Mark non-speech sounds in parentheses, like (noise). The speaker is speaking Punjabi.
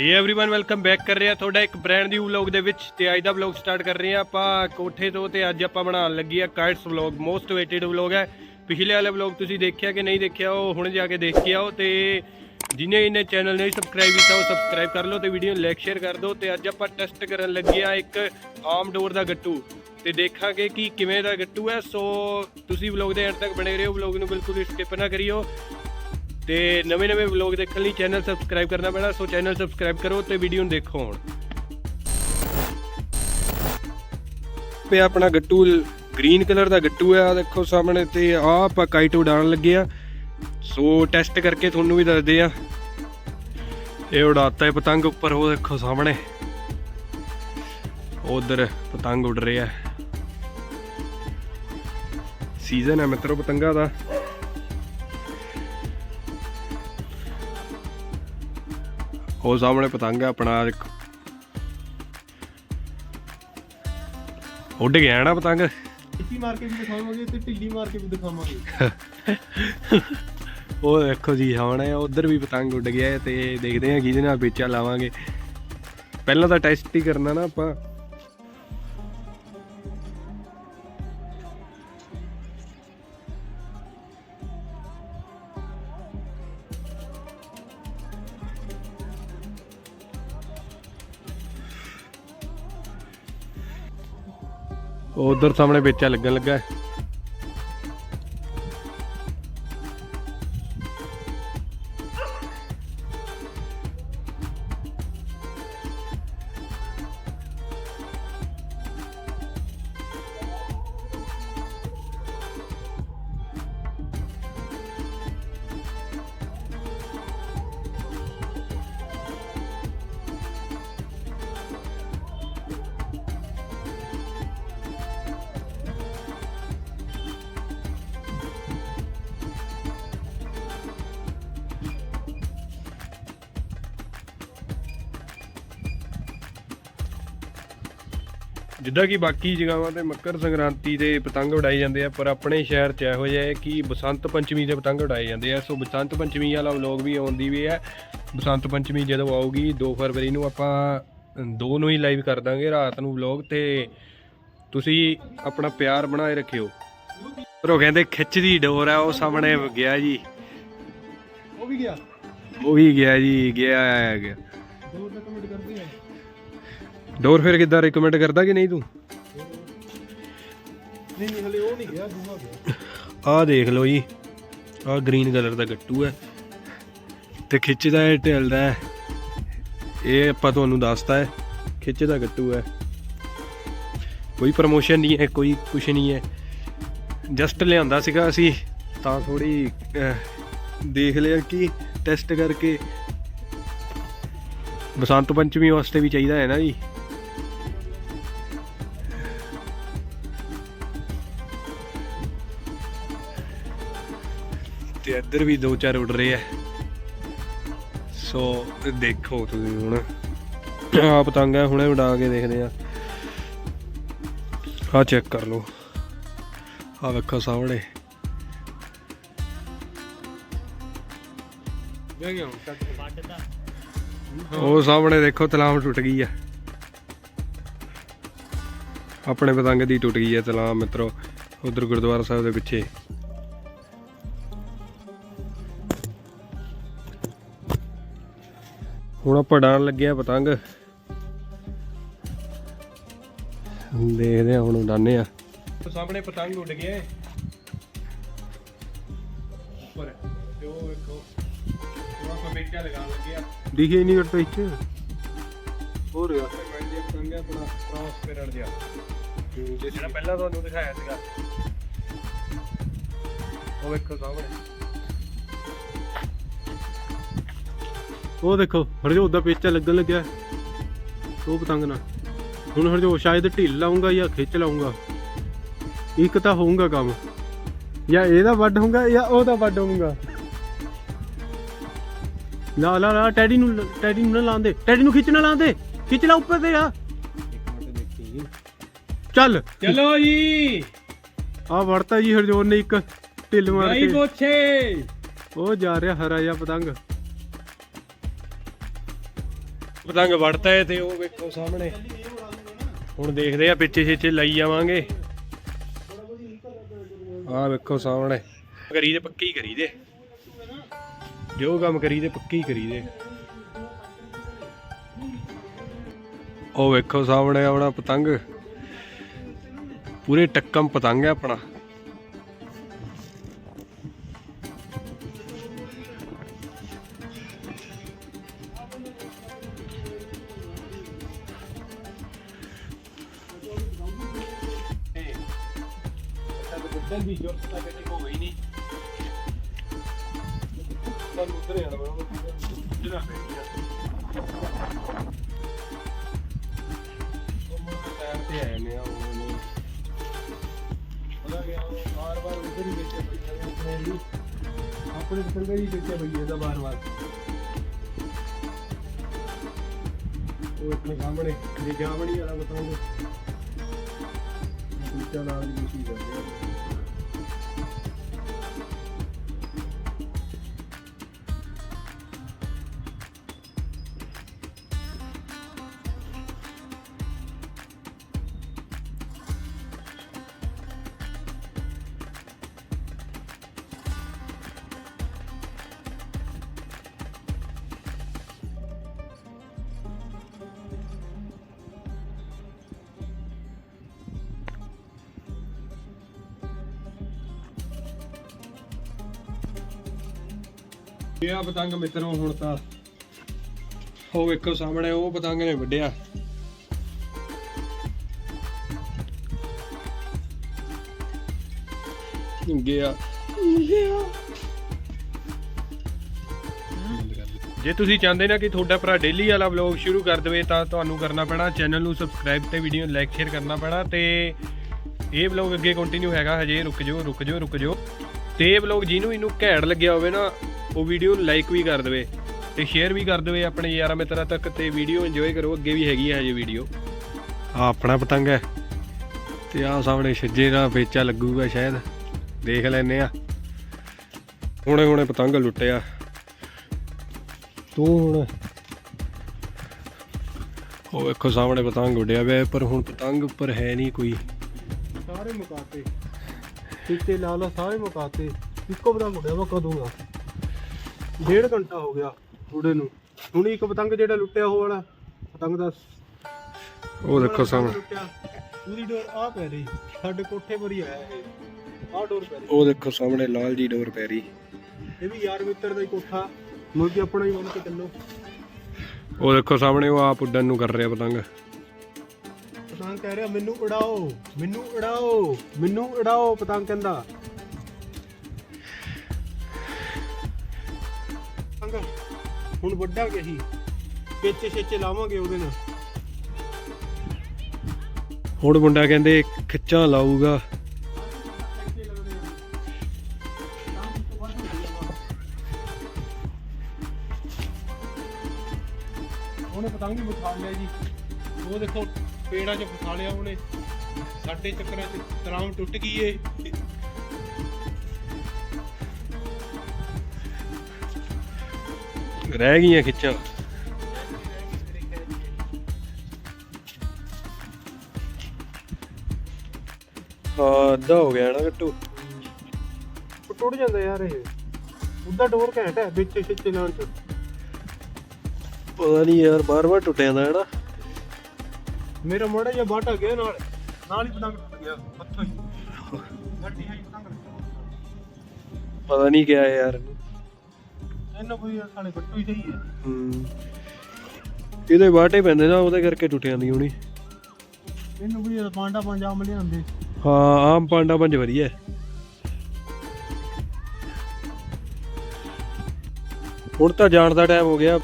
ਹੇ एवरीवन ਵੈਲਕਮ ਬੈਕ ਕਰ ਰਹੇ ਆ ਤੁਹਾਡਾ ਇੱਕ ਬ੍ਰਾਂਡ ਨਿਊ ਵਲੌਗ ਦੇ ਵਿੱਚ ਤੇ ਅੱਜ ਦਾ ਵਲੌਗ ਸਟਾਰਟ ਕਰ ਰਹੇ ਆ ਆਪਾਂ ਕੋਠੇ ਤੋਂ ਤੇ ਅੱਜ ਆਪਾਂ ਬਣਾਉਣ ਲੱਗੀ ਆ kites vlog most waited vlog ਹੈ ਪਿਛਲੇ ਵਾਲੇ ਵਲੌਗ ਤੁਸੀਂ ਦੇਖਿਆ ਕਿ ਨਹੀਂ ਦੇਖਿਆ ਉਹ ਹੁਣ ਜਾ ਕੇ ਦੇਖ ਕੇ ਆਓ ਤੇ ਜਿਨੇ ਇਹਨੇ ਚੈਨਲ ਨਹੀਂ ਸਬਸਕ੍ਰਾਈਬ ਕੀਤਾ ਉਹ ਸਬਸਕ੍ਰਾਈਬ ਕਰ ਲਓ ਤੇ ਵੀਡੀਓ ਨੂੰ ਲਾਈਕ ਸ਼ੇਅਰ ਕਰ ਦਿਓ ਤੇ ਅੱਜ ਆਪਾਂ ਟੈਸਟ ਕਰਨ ਲੱਗੇ ਆ ਇੱਕ ਆਮ ਡੋਰ ਦਾ ਗੱਟੂ ਤੇ ਦੇਖਾਂਗੇ ਕਿ ਕਿਵੇਂ ਦਾ ਗੱਟੂ ਹੈ ਸੋ ਤੁਸੀਂ ਵਲੌਗ ਦੇ ਐਂਡ ਤੱਕ ਬਣੇ ਰਹੋ ਵਲੌਗ ਨੂੰ ਬਿਲਕੁਲ ਵੀ ਸਕਿਪ ਨਾ ਕਰਿਓ ਤੇ ਨਵੇਂ ਨਵੇਂ ਵਲੌਗ ਦੇਖਣ ਲਈ ਚੈਨਲ ਸਬਸਕ੍ਰਾਈਬ ਕਰਨਾ ਪੈਣਾ, ਸੋ ਚੈਨਲ ਸਬਸਕ੍ਰਾਈਬ ਕਰੋ ਤੇ ਵੀਡੀਓ ਨੂੰ ਦੇਖੋ ਹੁਣ। ਪਿਆ ਆਪਣਾ ਗੱਟੂ ਗ੍ਰੀਨ ਕਲਰ ਦਾ ਗੱਟੂ ਹੈ ਆ ਦੇਖੋ ਸਾਹਮਣੇ ਤੇ ਆ ਆਪਾਂ ਕਾਈਟ ਉਡਾਉਣ ਲੱਗੇ ਆ। ਸੋ ਟੈਸਟ ਕਰਕੇ ਤੁਹਾਨੂੰ ਵੀ ਦੱਸਦੇ ਆ। ਇਹ ਉਡਾਤਾ ਹੈ ਪਤੰਗ ਉੱਪਰ, ਉਹ ਦੇਖੋ ਸਾਹਮਣੇ। ਉਧਰ ਪਤੰਗ ਉੱਡ ਰਿਹਾ ਸੀਜ਼ਨ ਹੈ ਮਿੱਤਰੋ ਪਤੰਗਾ ਦਾ। ਉਹ ਸਾਹਮਣੇ ਪਤੰਗ ਹੈ ਆਪਣਾ ਉੱਡ ਗਿਆ ਨਾ ਪਤੰਗ। ਇੱਟੀ ਮਾਰ ਕੇ ਵੀ ਦਿਖਾਵਾਂਗੇ ਤੇ ਢਿੱਲੀ ਮਾਰ ਕੇ ਵੀ ਦਿਖਾਵਾਂਗੇ। (laughs) ਉਹ ਦੇਖੋ ਜੀ ਹੁਣ ਉਧਰ ਵੀ ਪਤੰਗ ਉੱਡ ਗਿਆ ਤੇ ਦੇਖਦੇ ਹਾਂ ਕਿਹਦੇ ਨਾਲ ਪੇਚਾ ਲਾਵਾਂਗੇ। ਪਹਿਲਾਂ ਤਾਂ ਟੈਸਟ ਹੀ ਕਰਨਾ ਨਾ ਆਪਾਂ। ਉਧਰ ਸਾਹਮਣੇ ਪੇਚਾ ਲੱਗਣ ਲੱਗਾ ਹੈ। ਜਿੱਦਾਂ ਕਿ ਬਾਕੀ ਜਗ੍ਹਾਵਾਂ ਤੇ ਮੱਕਰ ਸੰਕ੍ਰਾਂਤੀ ਤੇ ਪਤੰਗ ਉਡਾਏ ਜਾਂਦੇ ਆ ਪਰ ਆਪਣੇ ਸ਼ਹਿਰ 'ਚ ਇਹੋ ਜਿਹਾ ਹੈ ਕਿ ਬਸੰਤ ਪੰਚਮੀ ਤੇ ਪਤੰਗ ਉਡਾਏ ਜਾਂਦੇ ਆ। ਸੋ ਬਸੰਤ ਪੰਚਮੀ ਵਾਲਾ ਵਲੌਗ ਵੀ ਆਉਂਦੀ ਵੀ ਹੈ। ਬਸੰਤ ਪੰਚਮੀ ਜਦੋਂ ਆਊਗੀ 2 ਫਰਵਰੀ ਨੂੰ ਆਪਾਂ ਦੋ ਨੂੰ ਹੀ ਲਾਈਵ ਕਰ ਦਾਂਗੇ ਰਾਤ ਨੂੰ ਵਲੌਗ ਤੇ। ਤੁਸੀਂ ਆਪਣਾ ਪਿਆਰ ਬਣਾਏ ਰੱਖਿਓ। ਪਰ ਉਹ ਕਹਿੰਦੇ ਖਿੱਚਦੀ ਡੋਰ ਆ ਉਹ ਸਾਹਮਣੇ ਗਿਆ ਜੀ। ਉਹ ਵੀ ਗਿਆ? ਉਹ ਵੀ ਗਿਆ ਜੀ ਗਿਆ ਆ ਗਿਆ। ਦੋ ਦਾ ਕਮੈਂਟ ਕਰਦੇ ਆ ਡੋਰ ਫਿਰ ਕਿੱਦਾਂ ਰეკਮੈਂਡ ਕਰਦਾ ਕਿ ਨਹੀਂ ਤੂੰ? ਨਹੀਂ ਨਹੀਂ ਹਲੇ ਉਹ ਨਹੀਂ ਗਿਆ ਦੂਆ ਗਿਆ। ਆਹ ਦੇਖ ਲਓ ਜੀ ਆਹ ਗ੍ਰੀਨ ਕਲਰ ਦਾ ਗੱਟੂ ਹੈ ਤੇ ਖਿੱਚਦਾ ਹੈ ਢਿਲਦਾ ਹੈ। ਇਹ ਆਪਾਂ ਤੁਹਾਨੂੰ ਦੱਸਤਾ ਹੈ ਖਿੱਚਦਾ ਗੱਟੂ ਹੈ। ਕੋਈ ਪ੍ਰਮੋਸ਼ਨ ਨਹੀਂ ਹੈ ਕੋਈ ਕੁਛ ਨਹੀਂ ਹੈ। ਜਸਟ ਲਿਆਂਦਾ ਸੀਗਾ ਅਸੀਂ ਤਾਂ ਥੋੜੀ ਦੇਖ ਲਿਆ ਕਿ ਟੈਸਟ ਕਰਕੇ ਬਸੰਤ ਪੰਚਮੀ ਵਾਸਤੇ ਵੀ ਚਾਹੀਦਾ ਹੈ ਨਾ ਜੀ। ਤੇ ਇੱਧਰ ਵੀ ਦੋ ਚਾਰ ਉੱਡ ਰਹੇ ਆ। ਸੋ ਦੇਖੋ ਤੁਸੀਂ ਹੁਣ। ਆ ਪਤੰਗ ਹੈ ਹੁਣੇ ਉਡਾ ਕੇ ਦੇਖਦੇ ਆ। ਆ ਚੈੱਕ ਕਰ ਲਓ। ਆ ਵੇਖੋ ਸਾਹਮਣੇ। ਬਹਿ ਗਿਆ ਉਹ ਸਾਹਮਣੇ ਦੇਖੋ ਤਲਾਮ ਟੁੱਟ ਗਈ ਆ। ਆਪਣੇ ਪਤੰਗ ਦੀ ਟੁੱਟ ਗਈ ਹੈ ਤਲਾਮ ਮਿੱਤਰੋ। ਉਧਰ ਗੁਰਦੁਆਰਾ ਸਾਹਿਬ ਦੇ ਪਿੱਛੇ। ਹੁਣ ਆਪਾਂ ਡਾਣ ਲੱਗੇ ਆ ਪਤੰਗ। ਦੇਖਦੇ ਆ ਹੁਣ ਉਡਾਣੇ ਆ। ਸਾਹਮਣੇ ਪਤੰਗ ਉੱਡ ਗਿਆ ਉੱਪਰ ਤੇ ਉਹ ਵੇਖੋ। ਉਹ ਆਪਾਂ ਬੇਟਾ ਲਗਾ ਲੱਗੇ ਆ। ਦਿਖੇ ਨਹੀਂ ਉੱਤੇ ਇੱਥੇ ਹੋ ਰਿਹਾ ਮੈਂਡੀ ਪਤੰਗ ਆਪਣਾ ਟ੍ਰਾਂਸਪੇਰੈਂਟ ਜਿਹਾ ਜਿਹੜਾ ਪਹਿਲਾਂ ਤੁਹਾਨੂੰ ਦਿਖਾਇਆ ਸੀਗਾ। ਉਹ ਵੇਖੋ ਸਾਹਮਣੇ। ਉਹ ਦੇਖੋ ਹਰਜੋਤ ਦਾ ਪੇਚਾ ਲੱਗਣ ਲੱਗਿਆ। ਉਹ ਪਤੰਗ ਨਾਲ। ਹੁਣ ਹਰਜੋਤ ਸ਼ਾਇਦ ਢਿੱਲ ਲਾਉਂਗਾ ਜਾਂ ਖਿੱਚ ਲਾਉਂਗਾ ਇੱਕ ਤਾਂ ਹੋਊਗਾ ਕੰਮ। ਜਾਂ ਇਹਦਾ ਵੱਡ ਹੋਊਗਾ ਜਾਂ ਉਹਦਾ ਵੱਡ ਹੋਊਗਾ। ਲਾ ਲਾ ਲਾ ਟੈਡੀ ਨੂੰ ਟੈਡੀ ਨੂੰ ਨਾ ਲਾਉਂਦੇ ਟੈਡੀ ਨੂੰ ਖਿੱਚ ਨਾ ਲਾਉਂਦੇ ਖਿੱਚ ਲਾ ਉੱਪਰ ਤੇ ਆ ਚੱਲ। ਚਲੋ ਜੀ। ਆ ਵੜਤਾ ਜੀ ਹਰਜੋਤ ਨੇ ਇੱਕ ਢਿੱਲ ਮਾਰ ਕੇ। ਉਹ ਜਾ ਰਿਹਾ ਹਰਾ ਜਿਹਾ ਪਤੰਗ। ਪਤੰਗ ਵੜਤਾ ਹੈ ਤੇ ਉਹ ਵੇਖੋ ਸਾਹਮਣੇ। ਹੁਣ ਦੇਖਦੇ ਆ, ਪਿੱਛੇ ਛੇਛੇ ਲਈ ਜਾਵਾਂਗੇ। ਆਹ ਵੇਖੋ ਸਾਹਮਣੇ। ਕਰੀ ਦੇ ਪੱਕੀ ਕਰੀ ਦੇ ਜੋ ਕੰਮ ਕਰੀ ਦੇ ਪੱਕੀ ਕਰੀ ਦੇ ਉਹ ਵੇਖੋ ਸਾਹਮਣੇ ਆਪਣਾ ਪਤੰਗ। ਪੂਰੇ ਟੱਕਮ ਪਤੰਗ ਹੈ ਆਪਣਾ। ਬੱਦਲ ਵੀ ਜੋਰ ਤਾਂ ਕਿਤੇ ਕੋਈ ਨਹੀਂ ਸਾਨੂੰ ਉਧਰ ਜਾਣਾ ਬੜਾ ਜਿਹੜਾ ਪੈ ਟਾਈਮ ਤੇ ਆਏ ਨੇ ਉਹ ਉਹਦਾ ਗਿਆ ਬਾਰ ਬਾਰ ਉਧਰ ਹੀ ਵੇਚਿਆ ਪਈਆਂ ਆਪਣੇ ਲਈ ਆਪਣੇ ਪਤੰਗਾ ਹੀ ਵੇਚਿਆ ਪਈਆਂ ਦਾ ਬਾਰ ਬਾਰ ਉਹ ਆਪਣੇ ਸਾਹਮਣੇ ਜੇ ਜਾਵਣੀ ਵਾਲਾ ਬਤਾਉਂਗੇ ਦੂਜਾ ਨਾਲ ਦੀ ਕੋਸ਼ਿਸ਼ ਕਰਦੇ ਆ ਇਹ ਆ ਪਤੰਗ ਮਿੱਤਰੋ, ਹੁਣ ਤਾਂ ਉਹ ਵੇਖੋ ਸਾਹਮਣੇ, ਉਹ ਪਤੰਗ ਨੇ ਵੱਢਿਆ। ਗਿਆ ਜੇ ਤੁਸੀਂ ਚਾਹੁੰਦੇ ਨਾ ਕਿ ਤੁਹਾਡਾ ਭਰਾ ਡੇਲੀ ਵਾਲਾ ਵਲੌਗ ਸ਼ੁਰੂ ਕਰ ਦੇਵੇ, ਤਾਂ ਤੁਹਾਨੂੰ ਕਰਨਾ ਪੈਣਾ ਚੈਨਲ ਨੂੰ ਸਬਸਕ੍ਰਾਈਬ ਤੇ ਵੀਡੀਓ ਨੂੰ ਲਾਈਕ ਸ਼ੇਅਰ ਕਰਨਾ ਪੈਣਾ, ਤੇ ਇਹ ਵਲੌਗ ਅੱਗੇ ਕੰਟੀਨਿਊ ਹੈਗਾ, ਹਜੇ ਰੁਕ ਜਾਓ ਰੁਕ ਜਾਓ ਰੁਕ ਜਾਓ। ਤੇ ਇਹ ਵਲੌਗ ਜਿਹਨੂੰ ਇਹਨੂੰ ਘੈਂਟ ਲੱਗਿਆ ਹੋਵੇ ਨਾ ਉਹ ਵੀਡੀਓ ਨੂੰ ਲਾਈਕ ਵੀ ਕਰ ਦੇਵੇ ਤੇ ਸ਼ੇਅਰ ਵੀ ਕਰ ਦੇਵੇ ਆਪਣੇ ਯਾਰਾਂ ਮਿੱਤਰਾਂ ਤੱਕ ਤੇ ਵੀਡੀਓ ਇੰਜੋਏ ਕਰੋ। ਅੱਗੇ ਵੀ ਹੈਗੀ ਹੈ ਹਜੇ ਵੀਡੀਓ। ਆ ਆਪਣਾ ਪਤੰਗ ਹੈ। ਤੇ ਆ ਸਾਹਮਣੇ ਛੱਜੇ ਦਾ ਵੇਚਾ ਲੱਗੂਗਾ ਸ਼ਾਇਦ। ਦੇਖ ਲੈਨੇ ਆ। ਹੁਣੇ ਹੁਣੇ ਪਤੰਗ ਲੁੱਟਿਆ ਤੂੰ ਹੁਣ ਉਹ ਵੇਖੋ ਸਾਹਮਣੇ ਪਤੰਗ ਉੱਡਿਆ ਪਿਆ ਹੈ, ਪਰ ਹੁਣ ਪਤੰਗ ਉੱਪਰ ਹੈ ਨਹੀਂ ਕੋਈ। ਸਾਰੇ ਮੁਕਾਤੇ। ਟਿੱਕੇ ਲਾ ਲਾ ਸਾਰੇ ਮੁਕਾਤੇ। ਇੱਕੋ ਪਤੰਗ ਉੱਡਿਆ ਵਾ ਕਦੋਂ ਦਾ? ਡੇਢ ਘੰਟਾ ਹੋ ਗਿਆ ਉੜੇ ਨੂੰ। ਹੁਣ ਇੱਕ ਪਤੰਗ ਜਿਹੜਾ ਲੁੱਟਿਆ ਉਹ ਵਾਲਾ ਪਤੰਗ ਦਾ ਉਹ ਦੇਖੋ ਸਾਹਮਣੇ। ਲੁੱਟਿਆ। ਪੂਰੀ ਡੋਰ ਆ ਪੈ ਰਹੀ। ਸਾਡੇ ਕੋਠੇ ਪਰ ਹੀ ਆਇਆ ਇਹ। ਆਹ ਡੋਰ ਪੈ ਰਹੀ। ਉਹ ਦੇਖੋ ਸਾਹਮਣੇ ਲਾਲ ਜੀ ਡੋਰ ਪੈ ਰਹੀ। ਇਹ ਵੀ ਯਾਰ ਮਿੱਤਰ ਦਾ ਹੀ ਕੋਠਾ। ਮੁਰਗੀ ਆਪਣਾ ਹੀ ਮੰਨ ਕੇ ਚੱਲੋ। ਉਹ ਦੇਖੋ ਸਾਹਮਣੇ ਉਹ ਆਪ ਉੱਡਣ ਨੂੰ ਕਰ ਰਿਹਾ ਪਤੰਗ। ਪਤੰਗ ਕਹਿ ਰਿਹਾ ਮੈਨੂੰ ਉਡਾਓ ਮੈਨੂੰ ਉਡਾਓ ਮੈਨੂੰ ਉਡਾਓ ਪਤੰਗ ਕਹਿੰਦਾ। ਪਤੰਗ ਹੁਣ ਵੱਡਾ ਗਿਆ ਸੀ ਪੇਚੇ ਛੇਚੇ ਲਾਵਾਂਗੇ ਉਹਦੇ ਨਾਲ। ਹੁਣ ਮੁੰਡਾ ਕਹਿੰਦੇ ਖਿੱਚਾਂ ਲਾਊਗਾ। ਉਹਨੇ ਪਤੰਗ ਵੀ ਬਿਠਾ ਲਿਆ ਜੀ। ਉਹ ਦੇਖੋ ਪੇੜਾਂ 'ਚ ਫਸਾ ਲਿਆ ਉਹਨੇ। ਸਾਡੇ ਚੱਕਰਾਂ 'ਚ ਤਰਾਮ ਟੁੱਟ ਗਈ ਏ। ਰਹਿ ਗਈਆਂ ਖਿੱਚਾਂ। ਹਾਂ ਅੱਧਾ ਹੋ ਗਿਆ ਨਾ ਗੱਟੂ ਉਹ ਟੁੱਟ ਜਾਂਦਾ ਯਾਰ ਇਹ। ਉਹਦਾ ਡੋਰ ਘੈਂਟ ਹੈ ਵਿੱਚ ਛੇਚੇ ਲਾਉਣ 'ਚ। ਪਤਾ ਨਹੀਂ ਯਾਰ ਬਾਰ ਬਾਰ ਟੁੱਟ ਜਾਂਦਾ ਹੈ ਨਾ ਮੇਰਾ ਮੋੜਾ ਜਿਹਾ ਬਾਟਾ ਗਿਆ ਨਾਲ। ਨਾਲ ਹੀ ਪਤੰਗ ਟੁੱਟ ਗਿਆ ਹੱਥੋਂ ਹੀ। ਗੱਡੀ ਹੈ ਪਤੰਗ ਪਤਾ ਨਹੀਂ ਕਿਆ ਯਾਰ। ਇਹਨਾਂ ਕੋਈ ਸਾਲੇ ਗੱਟੂ ਹੀ ਸਹੀ ਹੈ ਹੂੰ। ਇਹਦੇ ਬਾਟੇ ਪੈਂਦੇ ਨਾ ਉਹਦੇ ਕਰਕੇ ਟੁੱਟ ਜਾਂਦੀ ਹੋਣੀ। ਇਹਨੂੰ ਵੀ ਪਾਂਡਾ ਪੰਜਾਬ ਲਿਆਂਦੇ। ਹਾਂ ਆਮ ਪਾਂਡਾ ਪੰਜ ਵਧੀਆ। ਹੈ। ਹੁਣ ਤਾਂ ਜਾਣ ਦਾ ਟਾਈਮ ਹੋ ਗਿਆ।